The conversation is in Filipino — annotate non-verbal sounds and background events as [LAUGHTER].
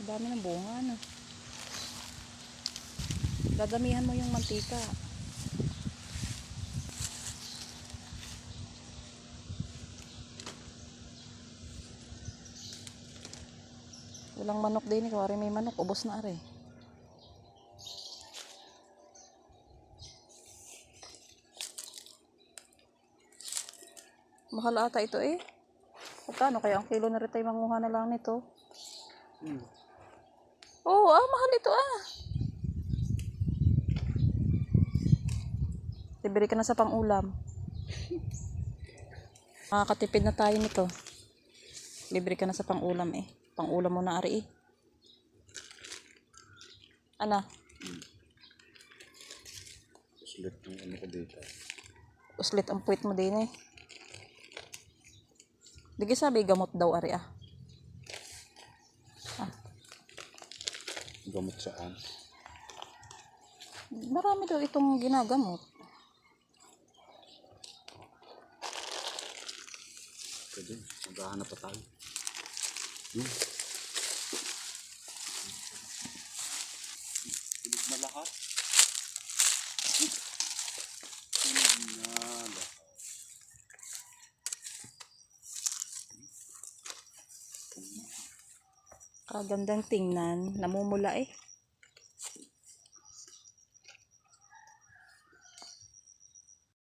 Ang dami ng bunga, no? Dadamihan mo yung mantika. Walang manok din eh. Kuwari may manok, ubos na are. Mahal ata ito eh. Magkano kaya ang kilo na rin tayo manguha na lang nito? Hmm. Oo, ah, mahal ito ah. Libre ka na sa pang-ulam. [LAUGHS] Makakatipid na tayo nito. Libre ka na sa pang-ulam eh. Pang-ulam mo na ari eh. Ano? Sulit ng ano ko dito. Uslit ang puwit mo din eh. Di sabi gamot daw ari ah. Gamot saan? Marami daw itong ginagamot. Pwede. Maghahanap pa tayo. Hmm. Tulog na lahat. Kagandang tingnan. Namumula eh.